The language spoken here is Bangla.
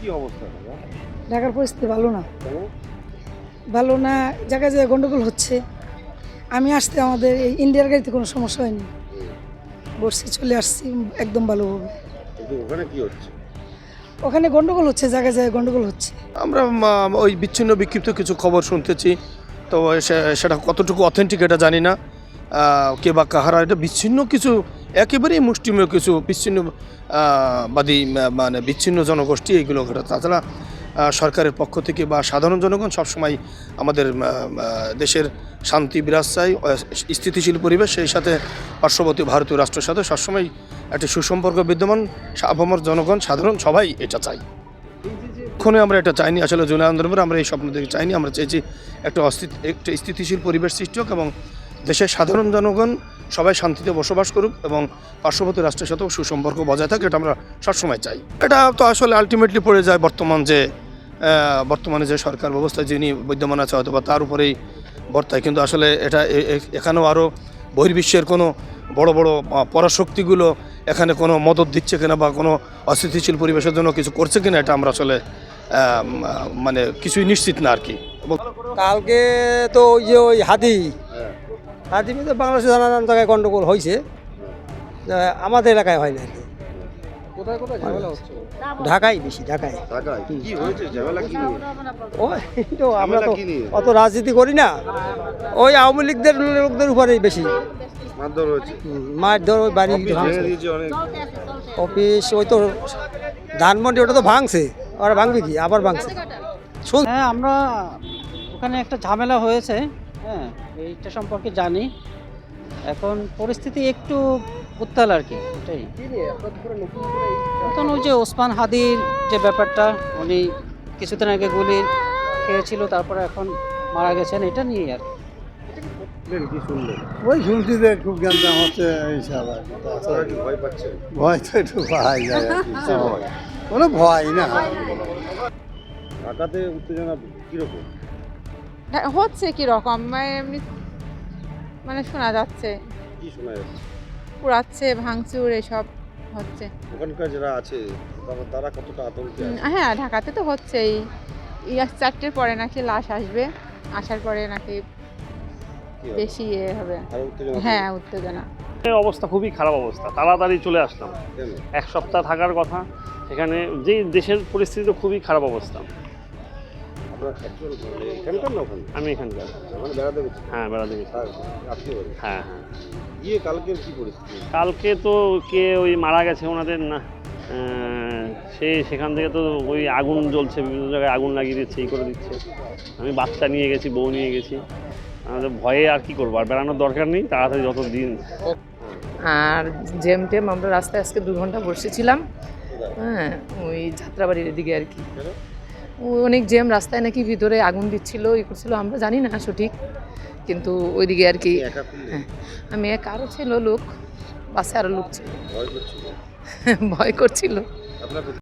কি অবস্থা দাদা? ঢাকার পরিস্থিতি ভালো না। ভালো না জায়গায় জায়গায় গন্ডগোল হচ্ছে। আমি আসতে আমাদের এই ইন্ডিয়ার গাড়িতে কোনো সমস্যা হয়নি। বসে চলে আসছি একদম ভালোভাবে ওখানে কি হচ্ছে? ওখানে গন্ডগোল হচ্ছে জায়গায় জায়গায় গন্ডগোল হচ্ছে। আমরা ওই বিচ্ছিন্ন বিক্ষিপ্ত কিছু খবর শুনতেছি। তো সে- সেটা কতটুকু অথেন্টিক এটা জানি না। কে বা কাহারা এটা বিচ্ছিন্ন কিছু একেবারেই মুষ্টিমেয় কিছু বিচ্ছিন্ন আহ, বাদী মানে বিচ্ছিন্ন জনগোষ্ঠী এইগুলো ঘটে তাছাড়া সরকারের পক্ষ থেকে বা সাধারণ জনগণ সবসময় আমাদের দেশের শান্তি বিরাজ চাই স্থিতিশীল পরিবেশ সেই সাথে পার্শ্ববর্তী ভারতীয় রাষ্ট্রের সাথে সবসময় একটি সুসম্পর্ক বিদ্যমান আপামর জনগণ সাধারণ সবাই এটা চাই এক্ষণে আমরা এটা চাইনি আসলে জুলাই আন্দোলনের আমরা এই স্বপ্ন থেকে চাইনি আমরা চাইছি একটা অস্থিত একটা স্থিতিশীল পরিবেশ সৃষ্টি হোক এবং দেশের সাধারণ জনগণ সবাই শান্তিতে বসবাস করুক এবং পার্শ্ববর্তী রাষ্ট্রের সাথেও সুসম্পর্ক বজায় থাকে, এটা আমরা সবসময় চাই। এটা তো আসলে আলটিমেটলি পড়ে যায় বর্তমান যে বর্তমানে যে সরকার ব্যবস্থা যিনি বিদ্যমান আছে, হয়তো বা তার উপরেই বর্তায়। কিন্তু আসলে এটা এখানেও আরও বহির্বিশ্বের কোনো বড় বড় পরাশক্তিগুলো এখানে কোনো মদত দিচ্ছে কিনা বা কোনো অস্থিতিশীল পরিবেশের জন্য কিছু করছে কিনা, এটা আমরা আসলে মানে কিছুই নিশ্চিত না আর কি। কালকে তো ওই যে ওই হাদি হাদি তো বাংলাদেশে নানান জায়গায় গন্ডগোল হয়েছে আমাদের এলাকায় হয় না আর কোথায় কোথায় ঝামেলা হচ্ছে? ঢাকায় বেশি ঢাকায়। ঢাকায়? কি হয়েছে? ঝামেলা কি ওই তো আমরা তো? অত রাজনীতি করি না। ওই আওয়ামী লীগদের লোকদের উপরেই বেশি। মারধর হয়েছে। মারধর ওই বাড়ি অফিস ওই তো ধানমন্ডি ওটা তো ভাঙছে। আর ভাঙবে কি? আবার ভাঙছে। শুন হ্যাঁ আমরা ওখানে একটা ঝামেলা হয়েছে। হ্যাঁ এইটা সম্পর্কে জানি। এখন পরিস্থিতি একটু উত্তাল আর কি এটাই। এখন ওই যে ওসমান হাদির যে ব্যাপারটা উনি কিছুদিন আগে গুলি খেয়েছিল তারপরে এখন মারা গেছেন এটা নিয়ে আর ওই শুনছি যে খুব হচ্ছে এইসব আর কি। ভয় ভয় তো একটু পাই যায় কোনো ভয় না। ঢাকাতে উত্তেজনা কীরকম? হচ্ছে কি রকম মানে এমনি মানে শোনা যাচ্ছে। কি শোনা যাচ্ছে? পুড়াচ্ছে ভাঙচুর এসব হচ্ছে। ওখানকার যারা আছে তারা- তারা কতটা আতঙ্কে হ্যাঁ ঢাকাতে তো হচ্ছেই। ইয়া চারটের পরে নাকি লাশ আসবে। আসার পরে নাকি বেশি ইয়ে হবে। হ্যাঁ উত্তেজনা। এই অবস্থা খুবই খারাপ অবস্থা। তাড়াতাড়ি চলে আসলাম। এক সপ্তাহ থাকার কথা। সেখানে যে দেশের পরিস্থিতি তো খুবই খারাপ অবস্থা। এখানকার না ওখানে আমি এখানকার। মানে বেড়াতে গেছি। হ্যাঁ বেড়াতে গেছি। হ্যাঁ হ্যাঁ গিয়ে কালকের কি পরিস্থিতি? কালকে তো কে ওই মারা গেছে ওনাদের না সে সেখান থেকে তো ওই আগুন জ্বলছে বিভিন্ন জায়গায় আগুন লাগিয়ে দিচ্ছে এই করে দিচ্ছে। আমি বাচ্চা নিয়ে গেছি বউ নিয়ে গেছি। আমাদের ভয়ে আর কি করব? আর বেড়ানোর দরকার নেই তাড়াতাড়ি যত দিন। আর জেম টেম আমরা রাস্তায় আজকে দু ঘণ্টা বসেছিলাম। হ্যাঁ ওই যাত্রাবাড়ির এদিকে আর কি। অনেক জ্যাম রাস্তায় নাকি ভিতরে আগুন দিচ্ছিল ই করছিল আমরা জানি না সঠিক কিন্তু ওইদিকে আর কি। হ্যাঁ আমি এক আরও ছিল লোক বাসে আরও লোক ছিল। ভয় করছিল?